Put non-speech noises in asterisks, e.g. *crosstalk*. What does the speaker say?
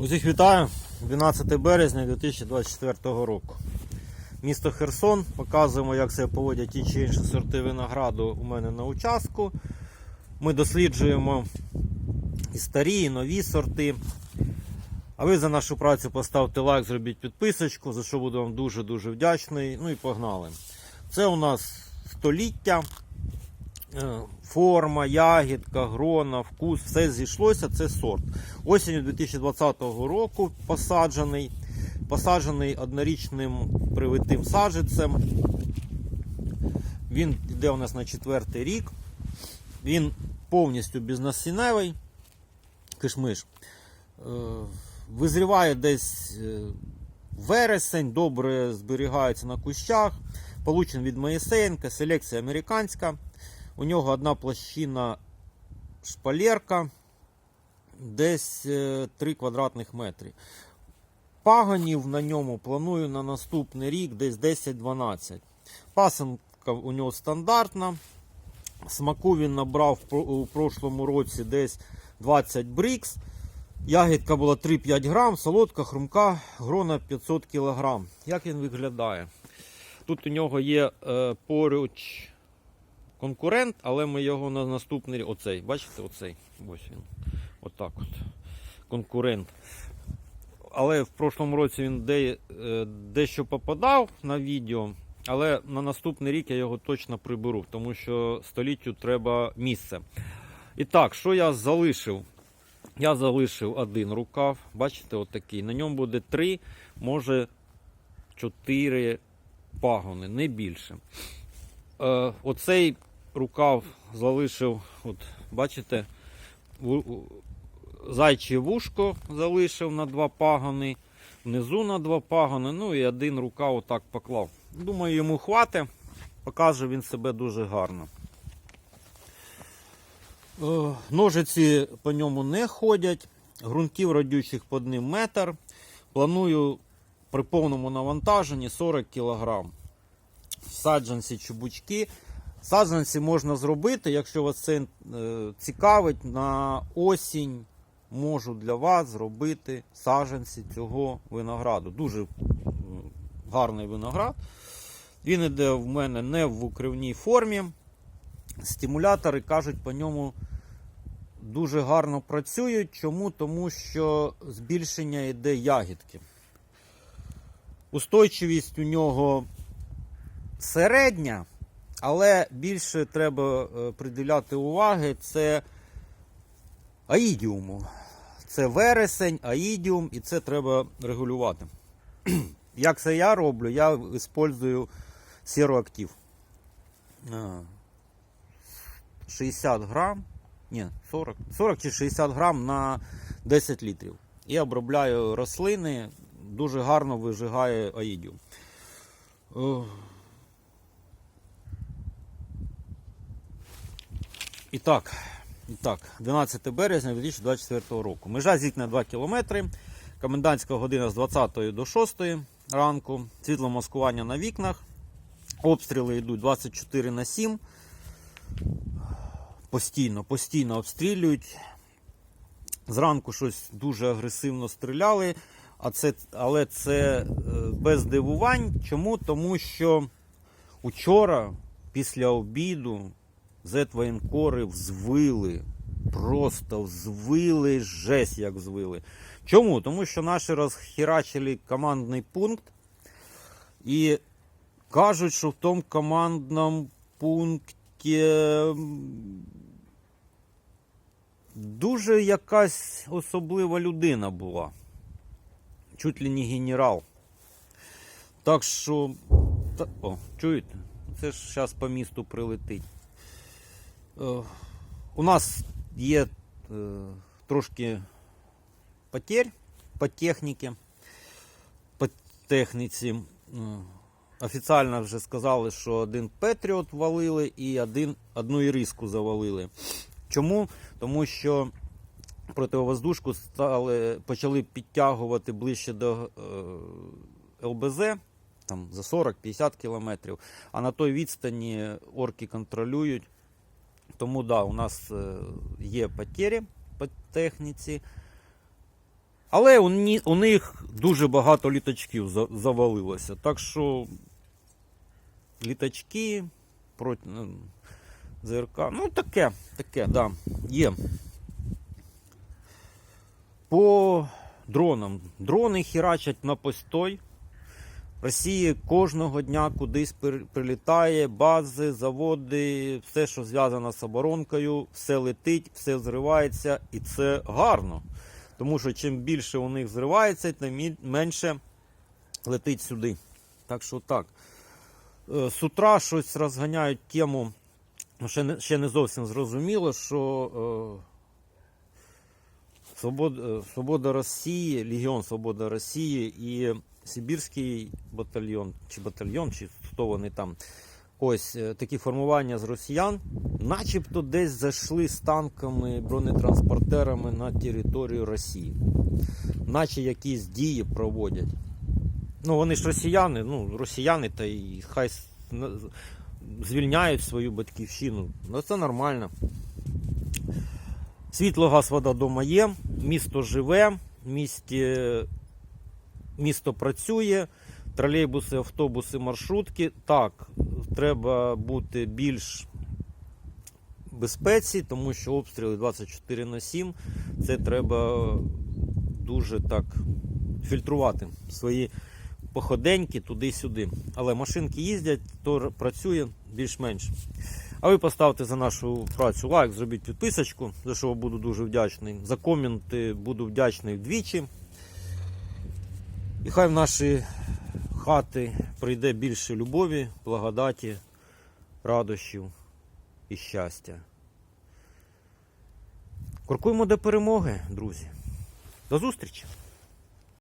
Усіх вітаю 12 березня 2024 року. Місто Херсон. Показуємо, як себе поводять ті чи інші сорти винограду у мене на участку. Ми досліджуємо і старі, і нові сорти. А ви за нашу працю поставте лайк, зробіть підписочку, за що буду вам дуже-дуже вдячний. Ну і погнали. Це у нас століття. Е, Форма, ягідка, грона, вкус, все зійшлося, це сорт. Осінню 2020 року посаджений, посаджений однорічним привитим саджицем. Він йде у нас на четвертий рік. Він повністю безнасінневий, кишмиш. Е, Визріває десь е, вересень, добре зберігається на кущах. Получен від Моїсеєнка, селекція американська. У нього одна площина шпалерка, десь е, 3 квадратних метри. Пагонів на ньому планую на наступний рік десь 10-12. Пасенка у нього стандартна. Смаку він набрав у прошлому році десь 20 брікс. Ягідка була 3-5 грам, солодка, хрумка, грона 500 кг. Як він виглядає? Тут у нього є е, поруч конкурент, але ми його на наступний оцей, бачите, оцей. Ось він. Отак от. Конкурент. Але в прошлому році він де, е, дещо попадав на відео, але на наступний рік я його точно приберу, тому що століттю треба місце. І так, що я залишив? Я залишив один рукав, бачите, отакий. На ньому буде три, може чотири пагони, не більше. Е, оцей рукав залишив, от бачите, зайче вушко залишив на два пагони, внизу на два пагони, ну і один рукав отак поклав. Думаю, йому хватить, покаже він себе дуже гарно. Е, Ножиці по ньому не ходять, ґрунтів родючих по одним метр. Планую при повному навантаженні 40 кг. Саджанці чубучки. Саджанці можна зробити, якщо вас це е, цікавить, на осінь можу для вас зробити саджанці цього винограду. Дуже гарний виноград. Він іде в мене не в укривній формі. Стимулятори кажуть, по ньому дуже гарно працюють. Чому? Тому що збільшення йде ягідки. Устойчивість у нього середня, але більше треба е, приділяти уваги це аїдіуму. Це вересень, аїдіум, і це треба регулювати. *clears throat* Як це я роблю? Я використовую сероактив. А, 60 грам, ні, 40, 40 чи 60 грам на 10 літрів. І обробляю рослини, дуже гарно вижигає аїдіум. І так, і так, 12 березня 2024 року. Межа зіткнення 2 км. Комендантська година з 20 до 6 ранку. Світло маскування на вікнах. Обстріли йдуть 24 на 7. Постійно, постійно обстрілюють. Зранку щось дуже агресивно стріляли, а це, але це е, без дивувань. Чому? Тому що учора, після обіду, зетвоєнкори взвили. Просто взвили жесть, як взвили. Чому? Тому що наші розхерачили командний пункт і кажуть, що в тому командному пункті дуже якась особлива людина була. Чуть ли не генерал. Так що. Та, о, чуєте? Це ж зараз по місту прилетить. Е, у нас є е, трошки потерь по техніці. По техніці. Офіційно вже сказали, що один Петріот валили і один, одну іриску завалили. Чому? Тому що противовоздушку стали, почали підтягувати ближче до е, ЛБЗ, там за 40-50 кілометрів, а на той відстані орки контролюють. Тому да, у нас е, є потері по техніці. Але у, них дуже багато літачків завалилося. Так що літачки проти ну, ЗРК. Ну, таке, таке, да, є. По дронам. Дрони хірачать на постой. Росія кожного дня кудись прилітає, бази, заводи, все, що зв'язано з оборонкою, все летить, все зривається, і це гарно. Тому що чим більше у них зривається, тим менше летить сюди. Так що так. Е, З утра щось розганяють тему, ну, ще не, ще не зовсім зрозуміло, що е, Свобода, е, Свобода Росії, Легіон Свобода Росії і Сибірський батальйон, чи батальйон, чи хто вони там. Ось е, такі формування з росіян, начебто десь зайшли з танками, бронетранспортерами на територію Росії. Наче якісь дії проводять. Ну, вони ж росіяни, ну, росіяни, та й хай звільняють свою батьківщину. Ну, це нормально. Світло, газ, вода дома є, місто живе, місті, місто працює, тролейбуси, автобуси, маршрутки. Так, треба бути більш безпеці, тому що обстріли 24 на 7. Це треба дуже так фільтрувати свої походеньки туди-сюди. Але машинки їздять, то працює більш-менш. А ви поставте за нашу працю лайк, зробіть підписочку, за що буду дуже вдячний. За коменти буду вдячний вдвічі. І хай в наші хати прийде більше любові, благодаті, радощів і щастя. Крокуємо до перемоги, друзі. До зустрічі!